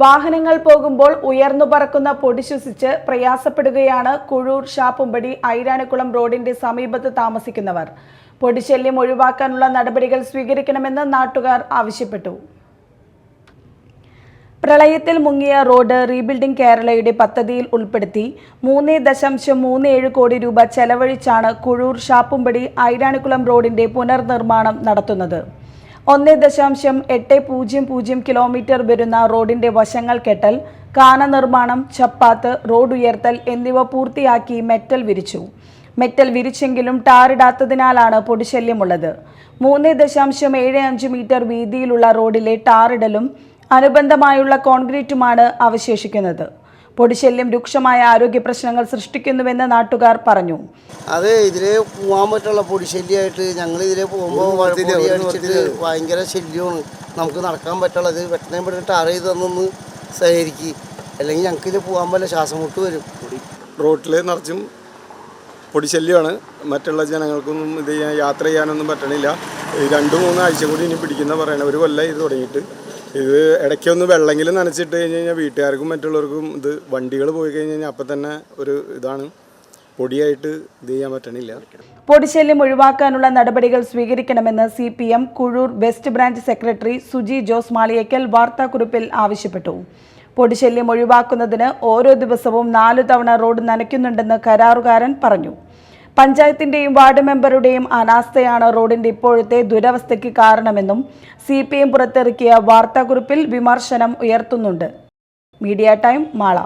വാഹനങ്ങൾ പോകുമ്പോൾ ഉയർന്നു പറക്കുന്ന പൊടി ശ്വസിച്ച് പ്രയാസപ്പെടുകയാണ് കുഴൂർ ഷാപ്പുംപടി ഐരാണിക്കുളം റോഡിന്റെ സമീപത്ത് താമസിക്കുന്നവർ. പൊടിശല്യം ഒഴിവാക്കാനുള്ള നടപടികൾ സ്വീകരിക്കണമെന്ന് നാട്ടുകാർ ആവശ്യപ്പെട്ടു. പ്രളയത്തിൽ മുങ്ങിയ റോഡ് റീബിൽഡിംഗ് കേരളയുടെ പദ്ധതിയിൽ ഉൾപ്പെടുത്തി മൂന്ന് ദശാംശം മൂന്ന് ഏഴ് കോടി രൂപ ചെലവഴിച്ചാണ് കുഴൂർ ഷാപ്പുംപടി ഐരാണിക്കുളം റോഡിന്റെ പുനർനിർമ്മാണം നടത്തുന്നത്. ഒന്ന് ദശാംശം എട്ട് പൂജ്യം പൂജ്യം കിലോമീറ്റർ വരുന്ന റോഡിന്റെ വശങ്ങൾ കെട്ടൽ കാന നിർമ്മാണം ചപ്പാത്ത് റോഡ് ഉയർത്തൽ എന്നിവ പൂർത്തിയാക്കി മെറ്റൽ വിരിച്ചു. മെറ്റൽ വിരിച്ചെങ്കിലും ടാറിടാത്തതിനാലാണ് പൊടിശല്യമുള്ളത്. മൂന്ന് ദശാംശം ഏഴ് അഞ്ച് മീറ്റർ വീതിയിലുള്ള റോഡിലെ ടാറിടലും അനുബന്ധമായുള്ള കോൺക്രീറ്റുമാണ് അവശേഷിക്കുന്നത്. പൊടിശല്യം രൂക്ഷമായ ആരോഗ്യ പ്രശ്നങ്ങൾ സൃഷ്ടിക്കുന്നുവെന്ന് നാട്ടുകാർ പറഞ്ഞു. അത് ഇതിലെ പോകാൻ പറ്റുള്ള പൊടിശല്യമായിട്ട് ഞങ്ങൾ ഇതിലെ പോകുമ്പോൾ ഭയങ്കര ശല്യമാണ്. നമുക്ക് നടക്കാൻ പറ്റുള്ളത് വെട്ടനെ പെട്ടെന്ന് ടാർ ചെയ്ത് തന്നൊന്ന് സഹകരിക്കുക അല്ലെങ്കിൽ ഞങ്ങൾക്ക് ഇതിൽ പോകാൻ പറ്റില്ല ശ്വാസം മുട്ട് വരും റോട്ടിലെ നിറച്ചും പൊടിശല്യമാണ്. മറ്റുള്ള ജനങ്ങൾക്കൊന്നും ഇത് ചെയ്യാൻ യാത്ര ചെയ്യാനൊന്നും പറ്റണില്ല. രണ്ട് മൂന്ന് ആഴ്ച കൂടി ഇനി പിടിക്കുന്ന പറയണ ഒരു കൊല്ലം ഇത് തുടങ്ങിയിട്ട് ഇത് ഇടയ്ക്കൊന്ന് വെള്ളമെങ്കിലും നനച്ചിട്ട് കഴിഞ്ഞ് കഴിഞ്ഞാൽ വീട്ടുകാർക്കും മറ്റുള്ളവർക്കും ഇത് വണ്ടികൾ പോയി കഴിഞ്ഞ് കഴിഞ്ഞാൽ അപ്പം തന്നെ ഒരു ഇതാണ്. പൊടിയായിട്ട് ഇത് ചെയ്യാൻ പറ്റണില്ല. പൊടിശല്യം ഒഴിവാക്കാനുള്ള നടപടികൾ സ്വീകരിക്കണമെന്ന് C P M Kuzhur west branch secretary Suji Jose Maliyekkal വാർത്താക്കുറിപ്പിൽ ആവശ്യപ്പെട്ടു. പൊടിശല്യം ഒഴിവാക്കുന്നതിന് ഓരോ ദിവസവും നാലു തവണ റോഡ് നനയ്ക്കുന്നുണ്ടെന്ന് കരാറുകാരൻ പറഞ്ഞു. പഞ്ചായത്തിന്റെയും വാർഡ് മെമ്പറുടെയും അനാസ്ഥയാണ് റോഡിന്റെ ഇപ്പോഴത്തെ ദുരവസ്ഥയ്ക്ക് കാരണമെന്നും സി പി എം പുറത്തിറക്കിയ വാർത്താക്കുറിപ്പിൽ വിമർശനം ഉയർത്തുന്നുണ്ട്. Media time Mala.